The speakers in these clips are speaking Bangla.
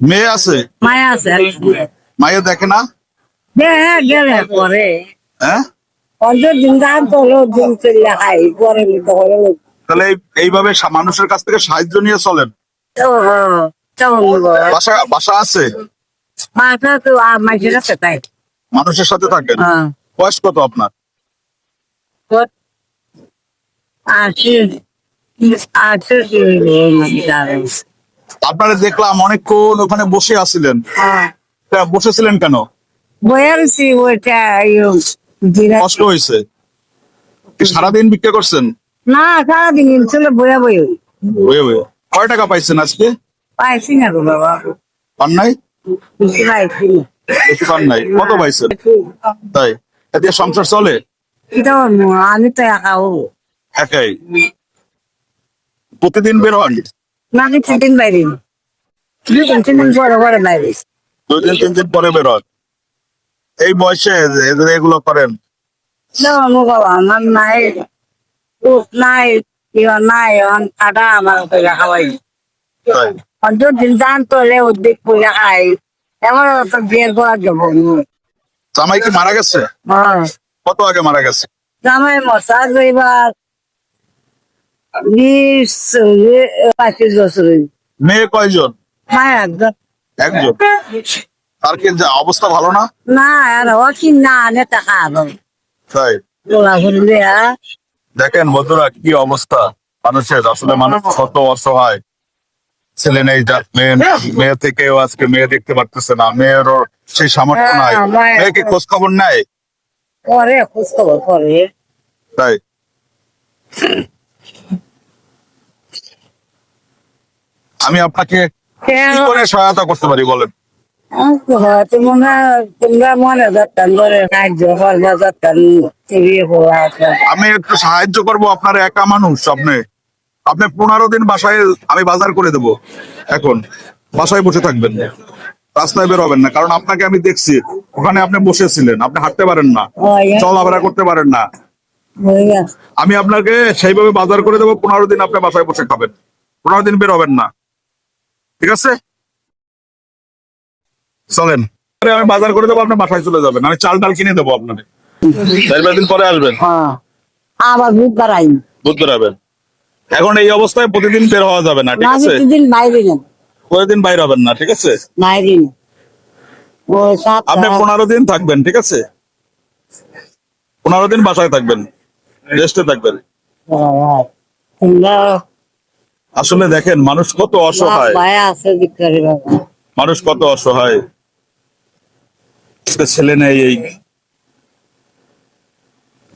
মেয়ে আছে মায়া আছে মায়ে দেখে না হ্যাঁ পরে হ্যাঁ তাহলে এইভাবে মানুষের কাছ থেকে সাহায্য নিয়ে চলেন বাসা বাসা আছে মানুষের সাথে থাকেন হ্যাঁ বয়স কত আপনার আছে আছে আপনারা দেখলাম অনেকক্ষণ ওখানে বসে আছিলেন। বসেছিলেন কেন? বয়ারছি ওইটা কষ্ট হয়েছে। সারাদিন ভিক্ষা করছেন? না সারাদিন ছিল বয়া বই ওয়ে ওয়ে কয় টাকা পাইছেন আজকে? পাইছি না গো বাবা। পান নাই? পাইছি পান নাই। কত পাইছেন? তাই। এতে সংসার চলে? আমি তো একা একাই। প্রতিদিন বের হন? না কিছু দিন বাইরে। তিন তিন দিন পরে পরে বাইরে। দুই তিন দিন পরে বের এই বয়সে এগুলো করেন? যেমন বাবা আমার নাই উঠ নাই ইয়া নাই অন আমার খাওয়াই দিন জান তোলে উদ্যোগ পয়সা খাই। এমন তো বিয়ের করা যাব জামাই কি মারা গেছে? কত আগে মারা গেছে? জামাই মশা গইবার বিশ বছর মেয়ে কয়জন? মায় একদম একজন? তার কি অবস্থা ভালো না? না আর ও কি না আনে টাকা তাই? হ্যাঁ দেখেন বন্ধুরা কি অবস্থা। মানুষের আসলে মানুষ কত অসহায়। ছেলে নেই মেয়ে থেকেও আজকে মেয়ে দেখতে পারতেছে না। মেয়েরও সেই সামর্থ্য নাই। হ্যাঁ, মায়ের- মেয়ে কি খোঁজ খবর নেয়? পরে খোঁজ খবর করে তাই? আমি আপনাকে কি করে সহায়তা করতে পারি বলেন? আমি একটু সাহায্য করব আপনার একা মানুষ আপনি। আপনি পনেরো দিন বাসায় আমি বাজার করে দেব। এখন বাসায় বসে থাকবেন রাস্তায় বের হবেন না কারণ আপনাকে আমি দেখছি। ওখানে আপনি বসেছিলেন আপনি হাঁটতে পারেন না চলাফেরা করতে পারেন না। আমি আপনাকে সেইভাবে বাজার করে দেবো পনেরো দিন আপনি বাসায় বসে খাবেন। পনেরো দিন বের হবেন না। ঠিক আছে? চলেন। আমি বাজার করে দেবো আপনার বাসায় চলে যাবেন। আমি চাল ডাল কিনে দেবো আপনাকে। চার পাঁচ দিন পরে আসবেন। হ্যাঁ। আবার বুধ বাড়াই বুঝতে পারবেন এখন এই অবস্থায় প্রতিদিন বের হওয়া যাবে না ঠিক আছে? দুদিন বাইরে হবেন না ঠিক আছে? বাইরে আপনি পনেরো দিন থাকবেন ঠিক আছে? পনেরো দিন বাসায় থাকবেন রেস্টে থাকবেন। তোমরা আসলে দেখেন মানুষ কত অসহায়। মানুষ কত অসহায়। ছেলে নেই এই।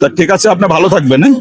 তা ঠিক আছে আপনি ভালো থাকবেন হ্যাঁ?